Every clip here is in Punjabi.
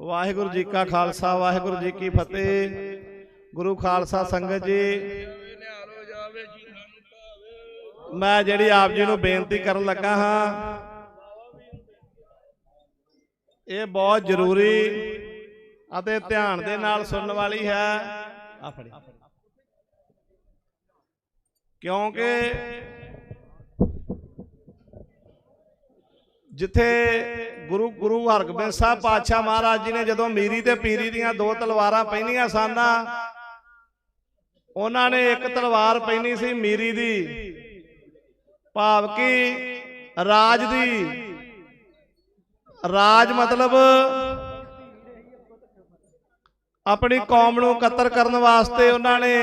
ਵਾਹਿਗੁਰੂ ਜੀ ਕਾ ਖਾਲਸਾ ਵਾਹਿਗੁਰੂ ਜੀ ਕੀ ਫਤਿਹ। ਗੁਰੂ ਖਾਲਸਾ ਸੰਗਤ ਜੀ। ਮੈਂ ਜਿਹੜੀ ਆਪ ਜੀ ਨੂੰ ਬੇਨਤੀ ਕਰਨ ਲੱਗਾ ਹਾਂ ਇਹ ਬਹੁਤ ਜ਼ਰੂਰੀ ਅਤੇ ਧਿਆਨ ਦੇ ਨਾਲ ਸੁਣਨ ਵਾਲੀ ਹੈ। ਆ ਫੜੀ। ਕਿਉਂਕਿ ਜਿੱਥੇ ਗੁਰੂ ਗੁਰੂ ਹਰਗੋਬਿੰਦ ਸਾਹਿਬ ਪਾਤਸ਼ਾਹ ਮਹਾਰਾਜ ਜੀ ਨੇ ਜਦੋਂ ਮੀਰੀ ਤੇ ਪੀਰੀ ਦੀਆਂ ਦੋ ਤਲਵਾਰਾਂ ਪਹਿਨੀਆਂ ਸਨ ਉਹਨਾਂ ਨੇ ਇੱਕ ਤਲਵਾਰ ਪਹਿਨੀ ਸੀ ਮੀਰੀ ਦੀ, ਭਾਵ ਕਿ ਰਾਜ ਦੀ। ਰਾਜ ਮਤਲਬ ਆਪਣੀ ਕੌਮ ਨੂੰ ਕਤਰ ਕਰਨ ਵਾਸਤੇ ਉਹਨਾਂ ਨੇ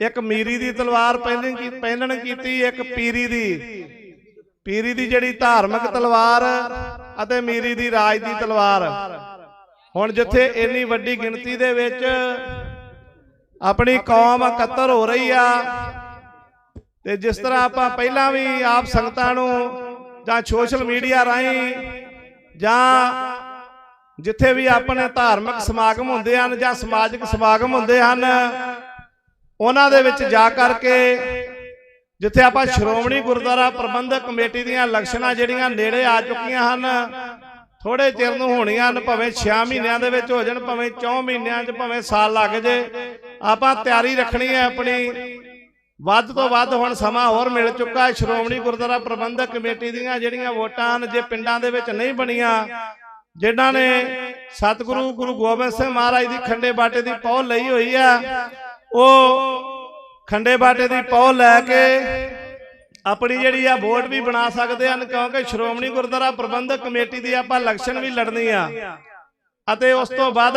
ਇੱਕ ਮੀਰੀ ਦੀ ਤਲਵਾਰ ਪਹਿਨਣ ਕੀ ਪਹਿਨਣ ਕੀਤੀ, ਇੱਕ ਪੀਰੀ ਦੀ। ਪੀਰੀ ਦੀ ਜਿਹੜੀ ਧਾਰਮਿਕ ਤਲਵਾਰ ਅਤੇ ਮੀਰੀ ਦੀ ਰਾਜ ਦੀ ਤਲਵਾਰ। ਹੁਣ ਜਿੱਥੇ ਇੰਨੀ ਵੱਡੀ ਗਿਣਤੀ ਦੇ ਵਿੱਚ ਆਪਣੀ ਕੌਮ ਇਕੱਤਰ ਹੋ ਰਹੀ ਆ, ਤੇ ਜਿਸ ਤਰ੍ਹਾਂ ਆਪਾਂ ਪਹਿਲਾਂ ਵੀ ਆਪ ਸੰਗਤਾਂ ਨੂੰ ਜਾਂ ਸੋਸ਼ਲ ਮੀਡੀਆ ਰਾਹੀਂ ਜਾਂ ਜਿੱਥੇ ਵੀ ਆਪਣੇ ਧਾਰਮਿਕ ਸਮਾਗਮ ਹੁੰਦੇ ਹਨ ਜਾਂ ਸਮਾਜਿਕ ਸਮਾਗਮ ਹੁੰਦੇ ਹਨ, ਉਹਨਾਂ ਦੇ ਵਿੱਚ ਜਾ ਕਰਕੇ ਜਿੱਥੇ ਆਪਾਂ ਸ਼੍ਰੋਮਣੀ ਗੁਰਦੁਆਰਾ ਪ੍ਰਬੰਧਕ ਕਮੇਟੀ ਦੀਆਂ ਇਲੈਕਸ਼ਨਾਂ ਜਿਹੜੀਆਂ ਨੇੜੇ ਆ ਚੁੱਕੀਆਂ ਹਨ। ਥੋੜੇ ਚਿਰ ਨੂੰ ਹੋਣੀਆਂ ਹਨ ਭਾਵੇਂ 6 ਮਹੀਨਿਆਂ ਦੇ ਵਿੱਚ ਹੋ ਜਾਣ ਭਾਵੇਂ 4 ਮਹੀਨਿਆਂ 'ਚ ਭਾਵੇਂ ਸਾਲ ਲੱਗ ਜੇ। ਆਪਾਂ ਤਿਆਰੀ ਰੱਖਣੀ ਹੈ ਆਪਣੀ। ਵੱਧ ਤੋਂ ਵੱਧ ਹੁਣ ਸਮਾਂ ਹੋਰ ਮਿਲ ਚੁੱਕਾ ਹੈ। ਸ਼੍ਰੋਮਣੀ ਗੁਰਦੁਆਰਾ ਪ੍ਰਬੰਧਕ ਕਮੇਟੀ ਦੀਆਂ ਜਿਹੜੀਆਂ ਵੋਟਾਂ ਹਨ ਜੇ ਪਿੰਡਾਂ ਦੇ ਵਿੱਚ ਨਹੀਂ ਬਣੀਆਂ ਜਿਨ੍ਹਾਂ ਨੇ ਸਤਿਗੁਰੂ ਗੁਰੂ ਗੋਬਿੰਦ ਸਿੰਘ ਮਹਾਰਾਜ ਦੀ ਖੰਡੇ ਬਾਟੇ ਦੀ ਪਹੁਲ ਲਈ ਹੋਈ ਆ ਉਹ ਖੰਡੇ ਬਾਟੇ ਦੀ ਪਹੁਲ ਲੈ ਕੇ ਆਪਣੀ ਜਿਹੜੀ ਆ ਵੋਟ ਵੀ ਬਣਾ ਸਕਦੇ ਹਨ ਕਿਉਂਕਿ ਸ਼੍ਰੋਮਣੀ ਗੁਰਦੁਆਰਾ ਪ੍ਰਬੰਧਕ ਕਮੇਟੀ ਦੀ ਆਪਾਂ ਇਲੈਕਸ਼ਨ ਵੀ ਲੜਨੀ ਆ। ਅਤੇ ਉਸ ਤੋਂ ਬਾਅਦ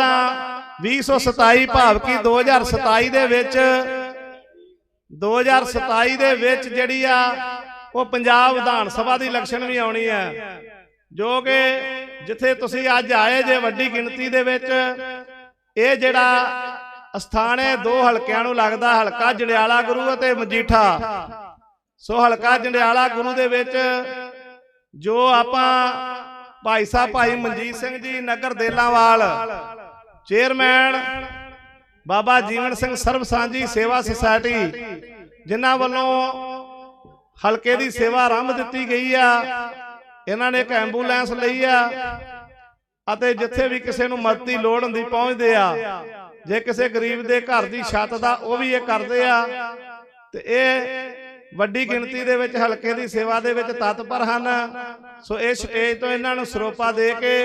2027 ਭਾਵ ਕਿ 2027 ਦੇ ਵਿੱਚ 2027 ਦੇ ਵਿੱਚ ਜਿਹੜੀ ਆ ਉਹ ਪੰਜਾਬ ਵਿਧਾਨ ਸਭਾ ਦੀ ਇਲੈਕਸ਼ਨ ਵੀ ਆਉਣੀ ਹੈ। ਜੋ ਕਿ ਜਿੱਥੇ ਤੁਸੀਂ ਅੱਜ ਆਏ ਜੇ ਵੱਡੀ ਗਿਣਤੀ ਦੇ ਵਿੱਚ ਇਹ ਜਿਹੜਾ ਸਥਾਨ ਦੋ ਹਲਕਿਆਂ ਨੂੰ ਲੱਗਦਾ ਹਲਕਾ ਜੰਡਿਆਲਾ ਗੁਰੂ ਅਤੇ ਮਜੀਠਾ। ਸੋ ਹਲਕਾ ਜੰਡਿਆਲਾ ਗੁਰੂ ਦੇ ਵਿੱਚ ਜੋ ਆਪਾਂ ਭਾਈ ਸਾਹਿਬ, ਭਾਈ ਮਨਜੀਤ ਸਿੰਘ ਜੀ, ਨਗਰ ਦੇਲਾਵਾਲ, ਚੇਅਰਮੈਨ, ਬਾਬਾ ਜੀਵਨ ਸਿੰਘ ਸਰਬ ਸਾਂਝੀ ਸੇਵਾ ਸੁਸਾਇਟੀ, ਜਿਨ੍ਹਾਂ ਵੱਲੋਂ ਹਲਕੇ ਦੀ ਸੇਵਾ ਆਰੰਭ ਦਿੱਤੀ ਗਈ ਆ। ਇਹਨਾਂ ਨੇ ਇੱਕ ਐਂਬੂਲੈਂਸ ਲਈ ਆ। ਅਤੇ ਜਿੱਥੇ ਵੀ ਕਿਸੇ ਨੂੰ ਮਦਦ ਦੀ ਲੋੜ ਹੁੰਦੀ ਪਹੁੰਚਦੇ ਆ। ਜੇ ਕਿਸੇ ਗਰੀਬ ਦੇ ਘਰ ਦੀ ਛੱਤ ਦਾ ਉਹ ਵੀ ਇਹ ਕਰਦੇ ਆ। ਤੇ ਇਹ ਵੱਡੀ ਗਿਣਤੀ ਦੇ ਵਿੱਚ ਹਲਕੇ ਦੀ ਸੇਵਾ ਦੇ ਵਿੱਚ ਤਤਪਰ ਹਨ। ਸੋ ਇਸ ਸਟੇਜ ਤੋਂ ਇਹਨਾਂ ਨੂੰ ਸਰੋਪਾ ਦੇ ਕੇ,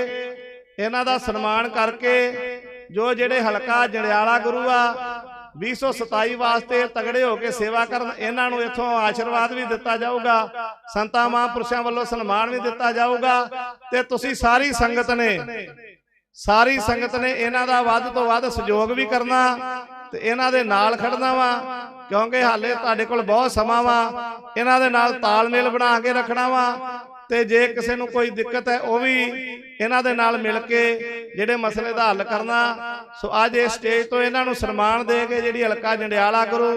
ਇਹਨਾਂ ਦਾ ਸਨਮਾਨ ਕਰਕੇ ਜੋ ਜਿਹੜੇ ਹਲਕਾ ਜੜਿਆਲਾ ਗੁਰੂ ਆ 2027 ਵਾਸਤੇ ਤਗੜੇ ਹੋ ਕੇ ਸੇਵਾ ਕਰਨ ਇਹਨਾਂ ਨੂੰ ਇੱਥੋਂ ਆਸ਼ੀਰਵਾਦ ਵੀ ਦਿੱਤਾ ਜਾਊਗਾ, ਸੰਤਾਂ ਮਹਾਂਪੁਰਸ਼ਾਂ ਵੱਲੋਂ ਸਨਮਾਨ ਵੀ ਦਿੱਤਾ ਜਾਊਗਾ ਤੇ ਤੁਸੀਂ ਸਾਰੀ ਸੰਗਤ ਨੇ, ਸਾਰੀ ਸੰਗਤ ਨੇ ਇਹਨਾਂ ਦਾ ਵੱਧ ਤੋਂ ਵੱਧ ਸਹਿਯੋਗ ਵੀ ਕਰਨਾ ਤੇ ਇਹਨਾਂ ਦੇ ਨਾਲ ਖੜਨਾ ਵਾ, ਕਿਉਂਕਿ ਹਾਲੇ ਤੁਹਾਡੇ ਕੋਲ ਬਹੁਤ ਸਮਾਂ ਵਾ, ਇਹਨਾਂ ਦੇ ਨਾਲ ਤਾਲਮੇਲ ਬਣਾ ਕੇ ਰੱਖਣਾ ਵਾ ਤੇ ਜੇ ਕਿਸੇ ਨੂੰ ਕੋਈ ਦਿੱਕਤ ਹੈ ਉਹ ਵੀ ਇਹਨਾਂ ਦੇ ਨਾਲ ਮਿਲ ਕੇ ਜਿਹੜੇ ਮਸਲੇ ਦਾ ਹੱਲ ਕਰਨਾ ਸੋ ਅੱਜ ਇਸ ਸਟੇਜ ਤੋਂ ਇਹਨਾਂ ਨੂੰ ਸਨਮਾਨ ਦੇ ਕੇ ਜਿਹੜੀ ਹਲਕਾ ਜੰਡਿਆਲਾ ਕਰੋ,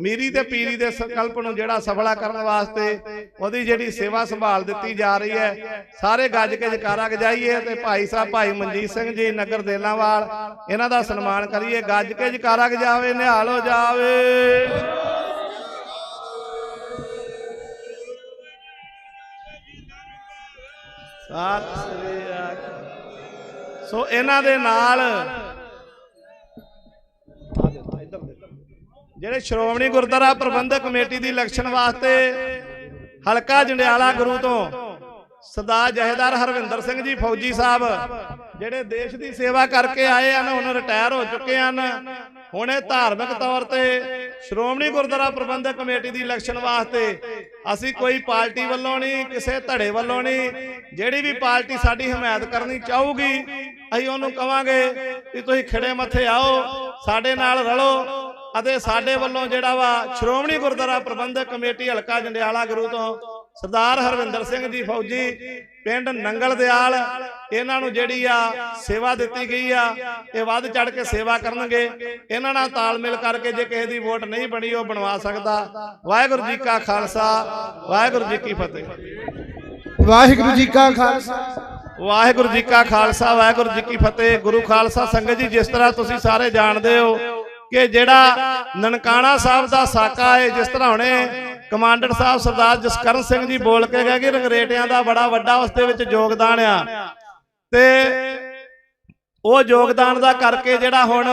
ਮੀਰੀ ਤੇ ਪੀਰੀ ਦੇ ਸੰਕਲਪ ਨੂੰ ਜਿਹੜਾ ਸਫਲਾ ਕਰਨ ਵਾਸਤੇ ਉਹਦੀ ਜਿਹੜੀ ਸੇਵਾ ਸੰਭਾਲ ਦਿੱਤੀ ਜਾ ਰਹੀ ਹੈ, ਸਾਰੇ ਗੱਜ ਕੇ ਜਕਾਰਾ ਗਜਾਈਏ ਤੇ ਭਾਈ ਸਾਹਿਬ, ਭਾਈ ਮਨਜੀਤ ਸਿੰਘ ਜੀ, ਨਗਰ ਦੇਲਾਵਾਲ, ਇਹਨਾਂ ਦਾ ਸਨਮਾਨ ਕਰੀਏ, ਗੱਜ ਕੇ ਜਕਾਰਾ ਗਜਾਵੇ, ਨਿਹਾਲ ਹੋ ਜਾਵੇ। ਸਤਿ ਸ੍ਰੀ ਅਕਾਲ। ਸੋ ਇਹਨਾਂ ਦੇ ਨਾਲ ਜਿਹੜੇ ਸ਼੍ਰੋਮਣੀ ਗੁਰਦੁਆਰਾ ਪ੍ਰਬੰਧਕ ਕਮੇਟੀ ਦੀ ਇਲੈਕਸ਼ਨ ਵਾਸਤੇ ਹਲਕਾ ਜੰਡਿਆਲਾ ਗੁਰੂ ਤੋਂ ਸਰਦਾਰ ਜਹੇਦਾਰ ਹਰਵਿੰਦਰ ਸਿੰਘ ਜੀ ਫੌਜੀ ਸਾਹਿਬ, ਜਿਹੜੇ ਦੇਸ਼ ਦੀ ਸੇਵਾ ਕਰਕੇ ਆਏ ਹਨ, ਹੁਣ ਰਿਟਾਇਰ ਹੋ ਚੁੱਕੇ ਹਨ। ਹੁਣ ਇਹ ਧਾਰਮਿਕ ਤੌਰ ਤੇ ਸ਼੍ਰੋਮਣੀ ਗੁਰਦੁਆਰਾ ਪ੍ਰਬੰਧਕ ਕਮੇਟੀ ਦੀ ਇਲੈਕਸ਼ਨ ਵਾਸਤੇ ਅਸੀਂ ਕੋਈ ਪਾਰਟੀ ਵੱਲੋਂ ਨਹੀਂ, ਕਿਸੇ ਧੜੇ ਵੱਲੋਂ ਨਹੀਂ, ਜਿਹੜੀ ਵੀ ਪਾਰਟੀ ਸਾਡੀ ਹਮਾਇਤ ਕਰਨੀ ਚਾਹੂਗੀ, ਅਸੀਂ ਉਹਨੂੰ ਕਵਾਂਗੇ ਕਿ ਤੁਸੀਂ ਖੜੇ ਮੱਥੇ ਆਓ, ਸਾਡੇ ਨਾਲ ਰਲੋ ਅਤੇ ਸਾਡੇ ਵੱਲੋਂ ਜਿਹੜਾ ਵਾ ਸ਼੍ਰੋਮਣੀ ਗੁਰਦੁਆਰਾ ਪ੍ਰਬੰਧਕ ਕਮੇਟੀ ਹਲਕਾ ਜੰਡਿਆਲਾ ਗੁਰੂ ਤੋਂ ਸਰਦਾਰ ਹਰਵਿੰਦਰ ਸਿੰਘ ਜੀ ਫੌਜੀ ਪਿੰਡ ਨੰਗਲ ਦਿਆਲ ਇਹਨਾਂ ਨੂੰ ਜਿਹੜੀ ਆ ਸੇਵਾ ਦਿੱਤੀ ਗਈ ਆ ਇਹ ਵੱਧ ਚੜ ਕੇ ਸੇਵਾ ਕਰਨਗੇ। ਇਹਨਾਂ ਨਾਲ ਤਾਲਮੇਲ ਕਰਕੇ ਜੇ ਕਿਸੇ ਦੀ ਵੋਟ ਨਹੀਂ ਬਣੀ ਉਹ ਬਣਵਾ ਸਕਦਾ। ਵਾਹਿਗੁਰੂ ਜੀ ਕਾ ਖਾਲਸਾ ਵਾਹਿਗੁਰੂ ਜੀ ਕੀ ਫਤਿਹ। ਵਾਹਿਗੁਰੂ ਜੀ ਕਾ ਖਾਲਸਾ। ਵਾਹਿਗੁਰੂ ਜੀ ਕਾ ਖਾਲਸਾ ਵਾਹਿਗੁਰੂ ਜੀ ਕੀ ਫਤਿਹ। ਗੁਰੂ ਖਾਲਸਾ ਸੰਗਤ ਜੀ ਜਿਸ ਤਰ੍ਹਾਂ ਤੁਸੀਂ ਸਾਰੇ ਜਾਣਦੇ ਹੋ ਕਿ ਜਿਹੜਾ ਨਨਕਾਣਾ ਸਾਹਿਬ ਦਾ ਸਾਕਾ ਹੈ, ਜਿਸ ਤਰ੍ਹਾਂ ਹੁਣੇ ਕਮਾਂਡਰ ਸਾਹਿਬ ਸਰਦਾਰ ਜਸਕਰਨ ਸਿੰਘ ਜੀ ਬੋਲ ਕੇ ਗਏ ਕਿ ਰੰਗਰੇਟਿਆਂ ਦਾ ਬੜਾ ਵੱਡਾ ਉਸ ਦੇ ਵਿੱਚ ਯੋਗਦਾਨ ਆ। ਤੇ ਉਹ ਯੋਗਦਾਨ ਦਾ ਕਰਕੇ ਜਿਹੜਾ ਹੁਣ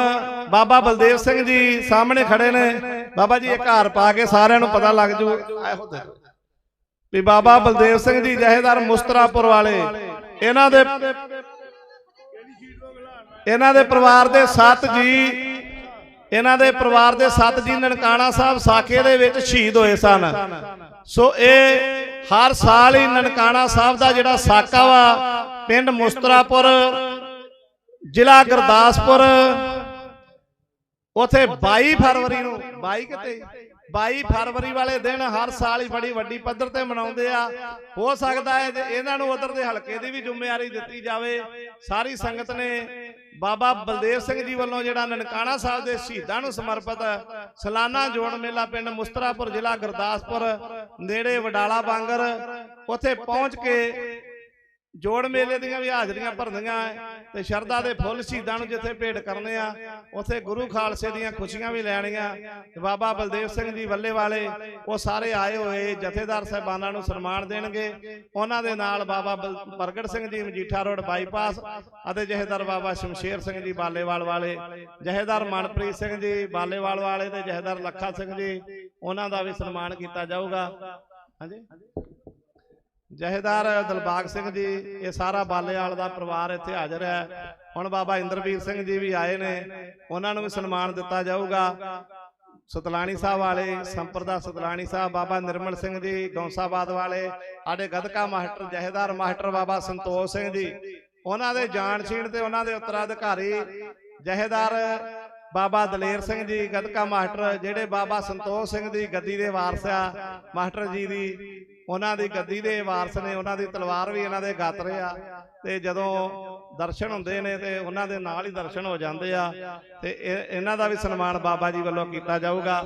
ਬਾਬਾ ਬਲਦੇਵ ਸਿੰਘ ਜੀ ਸਾਹਮਣੇ ਖੜੇ ਨੇ। ਬਾਬਾ ਜੀ, ਇਹ ਘਰ ਪਾ ਕੇ ਸਾਰਿਆਂ ਨੂੰ ਪਤਾ ਲੱਗ ਜੂ। ਵੀ ਬਾਬਾ ਬਲਦੇਵ ਸਿੰਘ ਜੀ ਜਹੇਦਾਰ ਮੁਸਤਰਾਪੁਰ ਵਾਲੇ, ਇਹਨਾਂ ਦੇ ਇਹਨਾਂ ਦੇ ਪਰਿਵਾਰ ਦੇ ਸੱਤ ਜੀ ਇਹਨਾਂ ਦੇ ਪਰਿਵਾਰ ਦੇ ਸੱਤ ਜੀ ਨਨਕਾਣਾ ਸਾਹਿਬ ਸਾਖੇ ਦੇ ਵਿੱਚ ਸ਼ਹੀਦ ਹੋਏ ਸਨ। ਸੋ ਇਹ ਹਰ ਸਾਲ ਹੀ ਨਨਕਾਣਾ ਸਾਹਿਬ ਦਾ ਜਿਹੜਾ ਸਾਕਾ ਵਾ ਪਿੰਡ ਮੁਸਤਰਾਪੁਰ ਜ਼ਿਲ੍ਹਾ ਗੁਰਦਾਸਪੁਰ ਉਥੇ 22 ਫਰਵਰੀ ਨੂੰ 22 ਕਿਤੇ? 22 ਫਰਵਰੀ ਵਾਲੇ ਦਿਨ ਹਰ ਸਾਲ ਹੀ ਬੜੀ ਵੱਡੀ ਪੱਧਰ ਤੇ ਮਨਾਉਂਦੇ ਆ। ਹੋ ਸਕਦਾ ਹੈ ਜੇ ਇਹਨਾਂ ਨੂੰ ਉਧਰ ਦੇ ਹਲਕੇ ਦੀ ਵੀ ਜ਼ਿੰਮੇਵਾਰੀ ਦਿੱਤੀ ਜਾਵੇ। ਸਾਰੀ ਸੰਗਤ ਨੇ ਬਾਬਾ ਬਲਦੇਵ ਸਿੰਘ ਜੀ ਵੱਲੋਂ ਜਿਹੜਾ ਨਨਕਾਣਾ ਸਾਹਿਬ ਦੇ ਸ਼ਹੀਦਾਂ ਨੂੰ ਸਮਰਪਿਤ ਸਲਾਨਾ ਜੋੜ ਮੇਲਾ ਪਿੰਡ ਮੁਸਤਰਾਪੁਰ ਜ਼ਿਲ੍ਹਾ ਗੁਰਦਾਸਪੁਰ, ਨੇੜੇ ਵਡਾਲਾ ਬਾਂਗਰ, ਉੱਥੇ ਪਹੁੰਚ ਕੇ ਜੋੜ ਮੇਲੇ ਦੀਆਂ ਵੀ ਹਾਜ਼ਰੀਆਂ ਭਰਨੀਆਂ ਤੇ ਸ਼ਰਧਾ ਦੇ ਫੁੱਲ ਸ਼ਹੀਦਾਂ ਨੂੰ ਜਿੱਥੇ ਭੇਟ ਕਰਨੇ ਆ, ਉਥੇ ਗੁਰੂ ਖਾਲਸੇ ਦੀਆਂ ਖੁਸ਼ੀਆਂ ਵੀ ਲੈਣੀਆਂ। ਤੇ ਬਾਬਾ ਬਲਦੇਵ ਸਿੰਘ ਜੀ ਵੱਲੇ ਵਾਲੇ, ਉਹ ਸਾਰੇ ਆਏ ਹੋਏ ਜਥੇਦਾਰ ਸਾਹਿਬਾਨਾਂ ਨੂੰ ਸਨਮਾਨ ਦੇਣਗੇ। ਉਹਨਾਂ ਦੇ ਨਾਲ ਬਾਬਾ ਬਲ- ਪ੍ਰਗਟ ਸਿੰਘ ਜੀ, ਮਜੀਠਾ ਰੋਡ ਬਾਈਪਾਸ ਅਤੇ ਜਹੇਦਾਰ ਬਾਬਾ ਸ਼ਮਸ਼ੇਰ ਸਿੰਘ ਜੀ ਬਾਲੇਵਾਲ ਵਾਲੇ, ਜਹੇਦਾਰ ਮਨਪ੍ਰੀਤ ਸਿੰਘ ਜੀ ਬਾਲੇਵਾਲ ਵਾਲੇ ਤੇ ਜਹੇਦਾਰ ਲੱਖਾ ਸਿੰਘ ਜੀ, ਉਹਨਾਂ ਦਾ ਵੀ ਸਨਮਾਨ ਕੀਤਾ ਜਾਊਗਾ। ਹਾਂਜੀ? ਜਹੇਦਾਰ ਦਿਲਬਾਗ ਸਿੰਘ ਜੀ, ਇਹ ਸਾਰਾ ਬਾਲੇਵਾਲ ਦਾ ਪਰਿਵਾਰ ਇੱਥੇ ਹਾਜ਼ਰ ਹੈ। ਹੁਣ ਬਾਬਾ ਇੰਦਰਵੀਰ ਸਿੰਘ ਜੀ ਵੀ ਆਏ ਨੇ, ਉਹਨਾਂ ਨੂੰ ਵੀ ਸਨਮਾਨ ਦਿੱਤਾ ਜਾਊਗਾ। ਸਤਲਾਣੀ ਸਾਹਿਬ ਵਾਲੇ, ਸੰਪਰਦਾ ਸਤਲਾਣੀ ਸਾਹਿਬ, ਬਾਬਾ ਨਿਰਮਲ ਸਿੰਘ ਜੀ, ਗੌਂਸਾਬਾਦ ਵਾਲੇ, ਸਾਡੇ ਗਦਕਾ ਮਾਸਟਰ, ਜਹੇਦਾਰ ਮਾਸਟਰ ਬਾਬਾ ਸੰਤੋਖ ਸਿੰਘ ਜੀ, ਉਹਨਾਂ ਦੇ ਜਾਣ ਛੀਣ ਤੇ ਉਹਨਾਂ ਦੇ ਉੱਤਰਾਧਿਕਾਰੀ, ਜਹੇਦਾਰ ਬਾਬਾ ਦਲੇਰ ਸਿੰਘ ਜੀ, ਗਦਕਾ ਮਾਸਟਰ, ਜਿਹੜੇ ਬਾਬਾ ਸੰਤੋਖ ਸਿੰਘ ਦੀ ਗੱਦੀ ਦੇ ਵਾਰਸ ਆ, ਮਾਸਟਰ ਜੀ ਦੀ ਉਹਨਾਂ ਦੀ ਗੱਦੀ ਦੇ ਵਾਰਸ ਨੇ, ਉਹਨਾਂ ਦੀ ਤਲਵਾਰ ਵੀ ਇਹਨਾਂ ਦੇ ਗੱਤ ਰਹੇ ਆ। ਤੇ ਜਦੋਂ ਦਰਸ਼ਨ ਹੁੰਦੇ ਨੇ ਤੇ ਉਹਨਾਂ ਦੇ ਨਾਲ ਹੀ ਦਰਸ਼ਨ ਹੋ ਜਾਂਦੇ ਆ। ਤੇ ਇਹਨਾਂ ਦਾ ਵੀ ਸਨਮਾਨ ਬਾਬਾ ਜੀ ਵੱਲੋਂ ਕੀਤਾ ਜਾਊਗਾ।